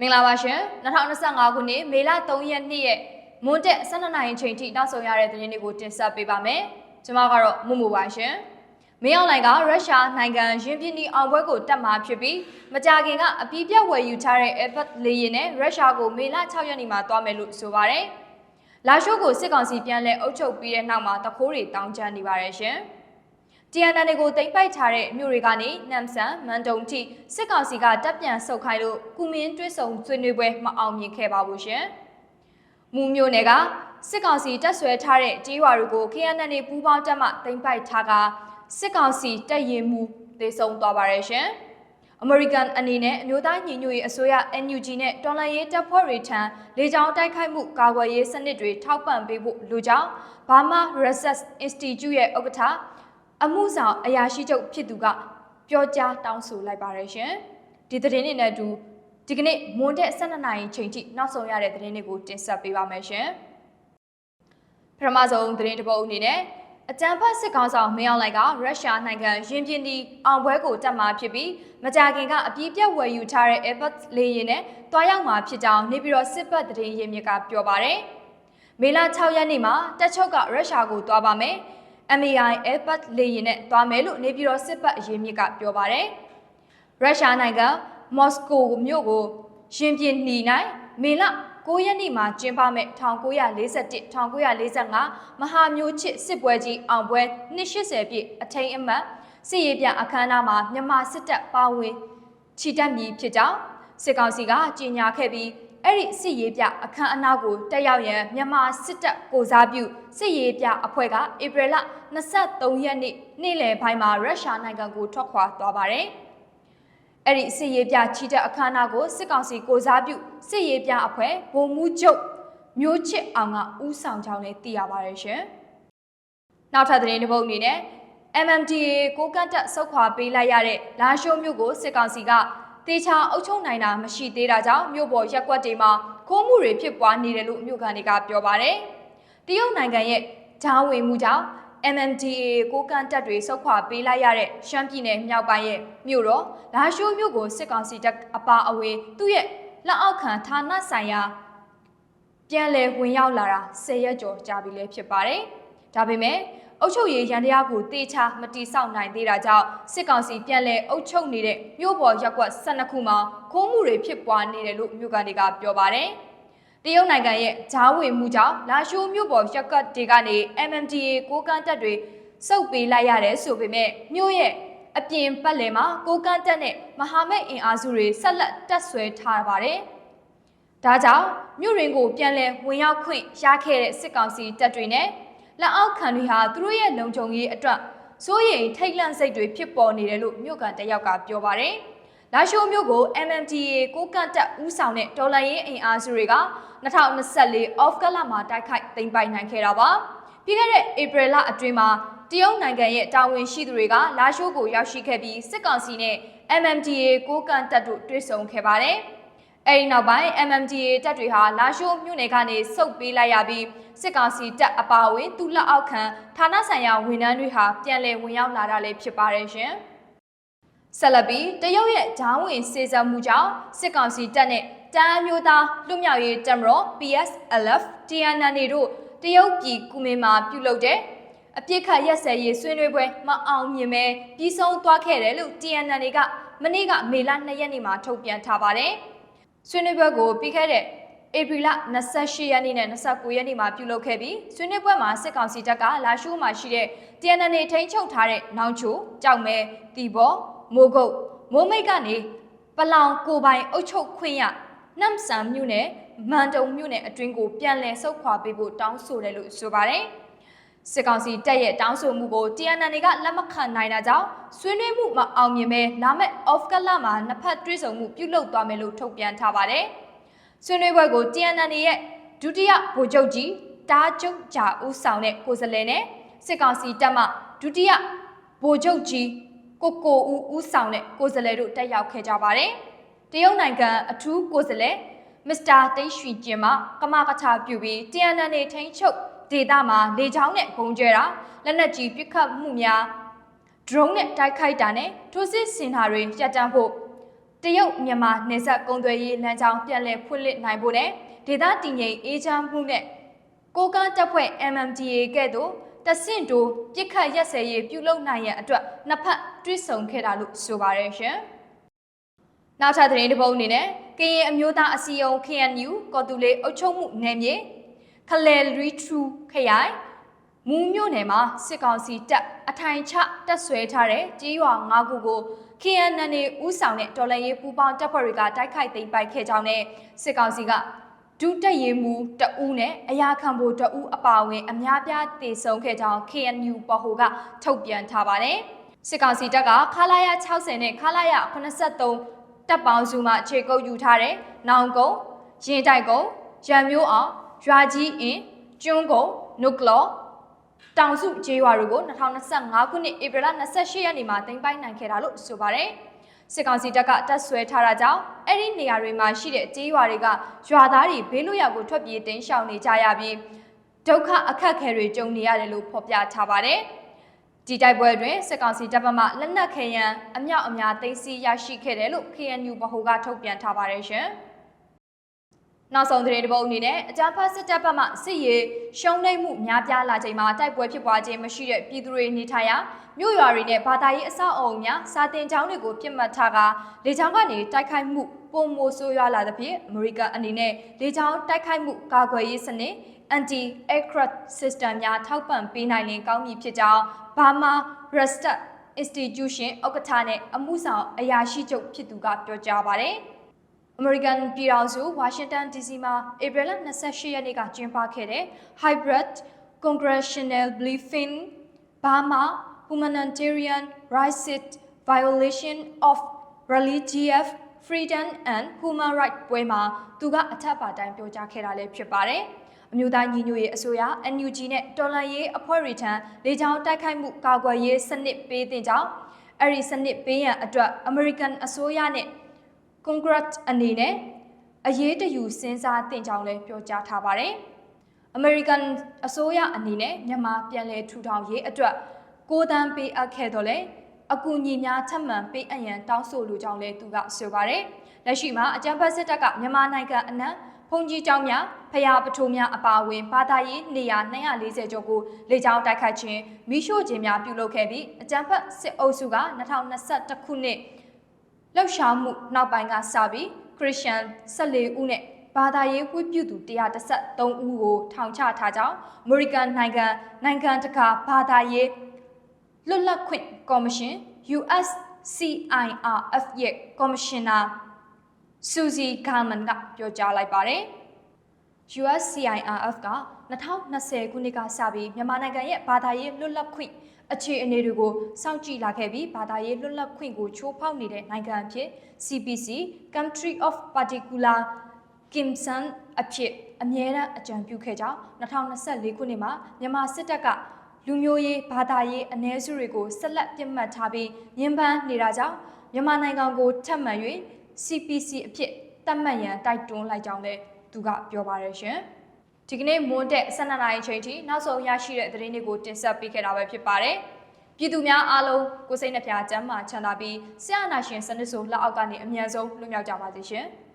မင်္ဂလာပါရှင်2025ခုနှစ်မေလ3ရက်နေ့ရဲ့မွန်းတက်12နာရီချိန်ထိနောက်ဆုံးရတဲ့သတင်းတွေကိုတင်ဆက်ပေးပါမယ်ကျွန်မကတော့မှုမှုပါရှင်မင်းအောင်လိုင်ကရုရှားနိုင်ငံရင်းပြင်းဒီအောင်ပွဲကိုတက်မှာဖြစ်ပြီးမကြာခင်ကအပြည့်ပြတ်ဝယ်ယူထားတဲ့ Airbus လေယာဉ်နဲ့ရုရှားကိုမေလ6ရက်နေ့မှာသွားမယ်လို့ဆိုပါတယ်လာရှိုးကိုစစ်ကောင်စီပြန်လဲအုပ်ချုပ်ပြီးတဲ့နောက်မှာတခိုးတွေတောင်းကျမ်းနေပါတယ်ရှင်။ TNN ကိုတိမ့်ပိုက်ထားတဲ့မြို့တွေကနေနမ်ဆန်မန်တုံထိစစ်ကောင်စီကတပ်ပြန်ဆုတ်ခိုင်းလို့ကုမင်းတွဲဆုံဆွေးနွေးပွဲမအောင်မြင်ခဲ့ပါဘူးရှင်။မူမျိုးနယ်ကစစ်ကောင်စီတပ်ဆွဲထားတဲ့ကြေးရွာတွေကို KNN ပူးပေါင်းတပ်မှတိမ့်ပိုက်ထားကစစ်ကောင်စီတပ်ရင်မှုသေဆုံးသွားပါရဲ့ရှင်။ American အနေနဲ့အမျိုးသားညီညွတ်ရေးအစိုးရ NUG နဲ့တော်လှန်ရေးတပ်ဖွဲ့တွေထံလေကြောင်းတိုက်ခိုက်မှုကာကွယ်ရေးစနစ်တွေထောက်ပံ့ပေးဖို့လိုကြောင်း Burma Research Institute ရဲ့ဥက္ကဋ္ဌ အမှုဆောင်အရာရှိချုပ်ဖြစ်သူကပြောကြားတောင်းဆိုလိုက်ပါတယ်ရှင်။ဒီသတင်းတွေနဲ့အတူဒီကနေ့မွန်းတဲ့12နာရီချိန်ထိနောက်ဆုံးရတဲ့သတင်းတွေကိုတင်ဆက်ပေးပါမယ်ရှင်။ပထမဆုံးသတင်းတစ်ပုဒ်အနေနဲ့အကြံဖတ်စစ်ကောင်ဆောင်မင်းအောင်လိုင်ကရုရှားနိုင်ငံရင်ပြင်းဒီအောင်ပွဲကိုတက်မှာဖြစ်ပြီးမကြာခင်ကအပြည့်ပြတ်ဝယ်ယူထားတဲ့ Airbus လေယာဉ်နဲ့တွားရောက်မှာဖြစ်ကြောင်းနေပြည်တော်စစ်ပတ်သတင်းရင်းမြစ်ကပြောပါတယ်။မေလ6ရက်နေ့မှာတက်ချုပ်ကရုရှားကိုတွားပါမယ်။ MAI Airbus လေယာဉ်နဲ့တွားမယ်လို့နေပြည်တော်စစ်ပတ်အရေးမြစ်ကပြောပါတယ်။ရုရှားနိုင်ငံမော်စကိုမြို့ကိုရင်ပြင်းနှီနိုင်မေလ9ရက်နေ့မှာကျင်းပမဲ့1941 1945မဟာမျိုးချစ်စစ်ပွဲကြီးအောင်ပွဲ280ပြည့်အထိမ်းအမှတ်စစ်ရေးပြအခမ်းအနားမှာမြန်မာစစ်တပ်ပါဝင်ချီတက်မည်ဖြစ်ကြောင်းစစ်ကောင်စီကကြေညာခဲ့ပြီး အဲ့ဒီစစ်ရေးပြအခမ်းအနားကိုတက်ရောက်ရန်မြန်မာစစ်တပ်ကိုစားပြုစစ်ရေးပြအဖွဲ့ကဧပြီလ23ရက်နေ့နေ့လယ်ပိုင်းမှာရုရှားနိုင်ငံကိုထွက်ခွာသွားပါတယ်။အဲ့ဒီစစ်ရေးပြချီတက်အခမ်းအနားကိုစစ်ကောင်စီကိုစားပြုစစ်ရေးပြအဖွဲ့ဗိုလ်မှူးချုပ်မျိုးချစ်အောင်ကဦးဆောင်ကြောင်းလည်းသိရပါတယ်ရှင်။နောက်ထပ်သတင်းတစ်ပုဒ်အနေနဲ့ MMDA ကိုကန့်တက်ဆုတ်ခွာပေးလိုက်ရတဲ့လာရှိုးမြို့ကိုစစ်ကောင်စီက တေချာအုပ်ချုပ်နိုင်တာမရှိသေးတာကြောင့်မြို့ပေါ်ရက်ကွက်တွေမှာခိုးမှုတွေဖြစ်ပွားနေတယ်လို့မြို့ကန်တွေကပြောပါတယ်။တရုတ်နိုင်ငံရဲ့ဂျားဝင်မှုကြောင့် MMDA ကိုကန့်တက်တွေဆုတ်ခွာပေးလိုက်ရတဲ့ရှမ်းပြည်နယ်မြောက်ပိုင်းရဲ့မြို့တော်လာရှိုးမြို့ကိုစစ်ကောင်စီတပ်အပါအဝင်သူ့ရဲ့လက်အောက်ခံဌာနဆိုင်ရာပြန်လည်ဝင်ရောက်လာတာ10ရက်ကျော်ကြာပြီလည်းဖြစ်ပါတယ်။ဒါပေမဲ့ အုပ်ချုပ်ရေးရန်တရားကိုတေချာမတိဆောက်နိုင်သေးတာကြောင့်စစ်ကောင်စီပြန်လည်အုပ်ချုပ်နေတဲ့မြို့ပေါ်ရက်ကွက်12ခုမှာခိုးမှုတွေဖြစ်ပွားနေတယ်လို့မြို့ကန်တွေကပြောပါတယ်။တရုတ်နိုင်ငံရဲ့ဂျားဝင်မှုကြောင့်လာရှိုးမြို့ပေါ်ရက်ကတ်တွေကနေ MMDA ကိုကန့်တက်တွေစုပ်ပေးလိုက်ရတယ်ဆိုပေမဲ့မြို့ရဲ့အပြင်ပတ်လည်မှာကိုကန့်တက်နဲ့မဟာမိတ်အင်အားစုတွေဆက်လက်တက်ဆွဲထားပါတယ်။ဒါကြောင့်မြို့ရင်းကိုပြန်လည်ဝင်ရောက်ခွင့်ရခဲ့တဲ့စစ်ကောင်စီတပ်တွေနဲ့ လက်အောက်ခံတွေဟာသူတို့ရဲ့လုံခြုံရေးအတွက်စိုးရိမ်ထိတ်လန့်စိတ်တွေဖြစ်ပေါ်နေတယ်လို့မြို့ကန်တယောက်ကပြောပါတယ်။လာရှိုးမြို့ကို MMDA ကိုကန့်တက်ဦးဆောင်တဲ့ဒေါ်လာရင်းအင်အားစုတွေက2024 off ကလမှာတိုက်ခိုက်သိမ်းပိုက်နိုင်ခဲ့တာပါပြီးခဲ့တဲ့ April လအတွင်းမှာတရုတ်နိုင်ငံရဲ့တာဝန်ရှိသူတွေကလာရှိုးကိုရောက်ရှိခဲ့ပြီးစစ်ကောင်စီနဲ့ MMDA ကိုကန်တပ်တို့တွေ့ဆုံခဲ့ပါတယ် အဲဒီနောက်ပိုင်း MMDA တပ်တွေဟာလာရှိုးမြို့နယ်ကနေစုပ်ပေးလိုက်ရပြီးစစ်ကောင်စီတပ်အပါအဝင်သူလက်အောက်ခံဌာနဆိုင်ရာဝန်ထမ်းတွေဟာပြန်လည်ဝင်ရောက်လာတာလည်းဖြစ်ပါတယ်ရှင်။ဆက်လက်ပြီးတရုတ်ရဲ့ဂျားဝင်စေစံမှုကြောင့်စစ်ကောင်စီတပ်နဲ့တန်းမျိုးသားလွတ်မြောက်ရေးတပ်မတော် PSLF TNN တို့တရုတ်ပြည်ကုမင်းမှာပြုလုပ်တဲ့အပြစ်ခတ်ရက်စဲရေးဆွေးနွေးပွဲမအောင်မြင်ပဲပြီးဆုံးသွားခဲ့တယ်လို့ TNN ကမနေ့ကမေလ2ရက်နေ့မှာထုတ်ပြန်ထားပါတယ်။ ဆွေးနွေးပွဲကိုပြီးခဲ့တဲ့ဧပြီလ28ရက်နေ့နဲ့29ရက်နေ့မှာပြုလုပ်ခဲ့ပြီးဆွေးနွေးပွဲမှာစစ်ကောင်စီတပ်ကလာရှိုးမှာရှိတဲ့ TNN ထိန်းချုပ်ထားတဲ့နောင်ချိုကြောက်မဲတီဘောမိုးကုတ်မိုးမိတ်ကနေပလောင်ကိုပိုင်အုပ်ချုပ်ခွင့်ရနမ်ဆန်မြို့နယ်မန်တုံမြို့နယ်အတွင်းကိုပြန်လည်ဆုတ်ခွာပေးဖို့တောင်းဆိုတယ်လို့ဆိုပါတယ်။ စစ်ကောင်စီတပ်ရဲ့တောင်းဆိုမှုကို TNN ကလက်မခံနိုင်တာကြောင့်ဆွေးနွေးမှုမအောင်မြင်ပဲလာမယ့် off ကလမှာနှစ်ဖက်တွဲဆုံမှုပြုလုပ်သွားမယ်လို့ထုတ်ပြန်ထားပါတယ်။ဆွေးနွေးပွဲကို TNN ရဲ့ဒုတိယဗိုလ်ချုပ်ကြီးတားကျုံဂျာဦးဆောင်တဲ့ကိုယ်စားလှယ်နဲ့စစ်ကောင်စီတပ်မှဒုတိယဗိုလ်ချုပ်ကြီးကိုကိုဦးဦးဆောင်တဲ့ကိုယ်စားလှယ်တို့တက်ရောက်ခဲ့ကြပါတယ်။တရုတ်နိုင်ငံအထူးကိုယ်စားလှယ်မစ္စတာတိတ်ရွှေကျင်မှကမကထာပြုပြီး TNN နေထိန်ချုပ် ဒေသမှာလေချောင်းနဲ့ဂုံကျဲတာလက်နက်ကြီးပစ်ခတ်မှုများ drone နဲ့တိုက်ခိုက်တာနဲ့ထိုးစစ်ဆင်တာတွေရပ်တန့်ဖို့တရုတ်မြန်မာနယ်စပ်ကုန်သွယ်ရေးလမ်းကြောင်းပြန်လည်ဖွင့်လှစ်နိုင်ဖို့နဲ့ဒေသတည်ငြိမ်အေးချမ်းမှုနဲ့ကိုကန်းတပ်ဖွဲ့ MMDA ကဲ့သို့တဆင့်တိုးပြစ်ခတ်ရက်စဲရေးပြုလုပ်နိုင်ရန်အတွက်နှစ်ဖက်တွစ်ဆုံခဲ့တာလို့ဆိုပါရရှင်။နောက်ထပ်သတင်းတစ်ပုဒ်အနေနဲ့ကရင်အမျိုးသားအစည်းအရုံး KNU ကော်တူလေးအုပ်ချုပ်မှုနယ်မြေ ခလဲရီထရူခရိုင်မူးမြို့နယ်မှာစစ်ကောင်စီတပ်အထိုင်ချတက်ဆွဲထားတဲ့ကြေးရွာ၅ခုကို KNN ဦးဆောင်တဲ့တော်လှန်ရေးပူးပေါင်းတပ်ဖွဲ့တွေကတိုက်ခိုက်သိမ်းပိုက်ခဲ့ကြောင်းနဲ့စစ်ကောင်စီကဒုတက်ရေးမှူးတအူးနဲ့အရာခံဖို့တအူးအပါအဝင် အများပြားတေဆုံးခဲ့ကြောင်း KNU ပဟိုကထုတ်ပြန်ထားပါတယ်။စစ်ကောင်စီတပ်ကခလာရ60နဲ့ခလာရ83တပ်ပေါင်းစုမှခြေကုပ်ယူထားတဲ့နောင်ကုန်းရင်တိုက်ကုန်းရံမျိုးအောင် ရွာကြီးအင်းကျွန်းကုန်းနုကလောတောင်စုကျေးရွာတွေကို2025ခုနှစ်ဧပြီလ28ရက်နေ့မှာတင်ပိုက်နိုင်ခဲ့တာလို့ဆိုပါတယ်။စစ်ကောင်စီတပ်ကတပ်ဆွဲထားတာကြောင့်အဲ့ဒီနေရာတွေမှာရှိတဲ့ကျေးရွာတွေကရွာသားတွေဘေးလွတ်ရာကိုထွက်ပြေးတင်းရှောင်နေကြရပြီးဒုက္ခအခက်အခဲတွေကြုံနေရတယ်လို့ဖော်ပြထားပါတယ်။ဒီတိုက်ပွဲတွင်စစ်ကောင်စီတပ်မမလက်နက်ခဲယံအမြောက်အများသိမ်းဆည်းရရှိခဲ့တယ်လို့ KNU ဗဟိုကထုတ်ပြန်ထားပါတယ်ရှင်။ နောက်ဆုံးသတင်းတစ်ပုဒ်အနေနဲ့အကြမ်းဖက်စစ်တပ်ဘက်မှစစ်ရေးရှုံးနိမ့်မှုများပြားလာချိန်မှာတိုက်ပွဲဖြစ်ပွားခြင်းမရှိတဲ့ပြည်သူတွေနေထိုင်ရာမြို့ရွာတွေနဲ့ဘာသာရေးအဆောက်အအုံများစာတင်ကျောင်းတွေကိုပြစ်မှတ်ထားကလေကြောင်းကနေတိုက်ခိုက်မှုပုံမိုဆိုးရွားလာသဖြင့်အမေရိကန်အနေနဲ့လေကြောင်းတိုက်ခိုက်မှုကာကွယ်ရေးစနစ် anti aircraft system များထောက်ပံ့ပေးနိုင်ရင်ကောင်းမည်ဖြစ်ကြောင်း Burma Research Institution ဥက္ကဋ္ဌနဲ့အမှုဆောင်အရာရှိချုပ်ဖြစ်သူကပြောကြားပါတယ်။ အမေရိကန်ပြည်ထောင်စုဝါရှင်တန် DC မှာဧပြီလ28ရက်နေ့ကကျင်းပခဲ့တဲ့ Hybrid Congressional Briefing Burma Humanitarian Rights Violation of Religious Freedom and Human Rights ပွဲမှာသူကအထက်ပါတိုင်းပြောကြားခဲ့တာလည်းဖြစ်ပါတယ်။အမျိုးသားညီညွတ်ရေးအစိုးရ NUG နဲ့တော်လှန်ရေးအဖွဲ့တွေထံလေကြောင်းတိုက်ခိုက်မှုကာကွယ်ရေးစနစ်ပေးတင်ကြောင်းအဲ့ဒီစနစ်ပေးရန်အတွက် American အစိုးရနဲ့ Congress အနေနဲ့အရေးတယူစဉ်းစားတင်ကြောင်းလည်းပြောကြားထားပါတယ်။ American အစိုးရအနေနဲ့မြန်မာပြည်လဲထူထောင်ရေးအတွက်ကိုးတန်းပေးအပ်ခဲ့တော့လေအကူအညီများထပ်မံပေးအပ်ရန်တောင်းဆိုလိုကြောင်းလည်းသူကဆိုပါတယ်။လက်ရှိမှာအကြံဖက်စစ်တပ်ကမြန်မာနိုင်ငံအနှံ့ဖုန်ကြီးကျောင်းများဖျားပထိုးများအပါအဝင်ဘာသာရေးနေရာ240ကျော်ကိုလေကြောင်းတိုက်ခတ်ခြင်းမိရှို့ခြင်းများပြုလုပ်ခဲ့ပြီးအကြံဖက်စစ်အုပ်စုက2021ခုနှစ် လှုပ်ရှားမှုနောက်ပိုင်းကစပြီးခရစ်ယာန်14ဦးနဲ့ဘာသာရေးဝိပုသူ113ဦးကိုထောင်ချထားကြောင်းအမေရိကန်နိုင်ငံနိုင်ငံတကာဘာသာရေးလွတ်လပ်ခွင့်ကော်မရှင် USCIRF ရဲ့ကော်မရှင်နာဆူဇီဂါမန်ကပြောကြားလိုက်ပါတယ်။ USCIRF က2020ခုနှစ်ကစပြီးမြန်မာနိုင်ငံရဲ့ဘာသာရေးလွတ်လပ်ခွင့် အခြေအနေတွေကိုစောင့်ကြည့်လာခဲ့ပြီးဘာသာရေးလွတ်လပ်ခွင့်ကိုချိုးဖောက်နေတဲ့နိုင်ငံအဖြစ် CPC Country of Particular Kimsan အဖြစ်အမြဲတမ်းအကြံပြုခဲ့ကြောင်း2024ခုနှစ်မှာမြန်မာစစ်တပ်ကလူမျိုးရေးဘာသာရေးအ ਨੇ စုတွေကိုဆက်လက်ပြစ်မှတ်ထားပြီးညှဉ်းပန်းနေတာကြောင့်မြန်မာနိုင်ငံကိုထပ်မံ၍ CPC အဖြစ်သတ်မှတ်ရန်တိုက်တွန်းလိုက်ကြောင်းလည်းသူကပြောပါရရှင်။ ဒီကနေ့မွန်းတဲ့12နာရီချိန်ထိနောက်ဆုံးရရှိတဲ့သတင်းတွေကိုတင်ဆက်ပေးခဲ့တာပဲဖြစ်ပါတယ်။ပြည်သူများအားလုံးကိုစိတ်နှပြချမ်းသာချမ်းသာပြီးဆရာနာရှင်စနစ်ဆိုလက်အောက်ကနေအမြန်ဆုံးလွတ်မြောက်ကြပါစေရှင်။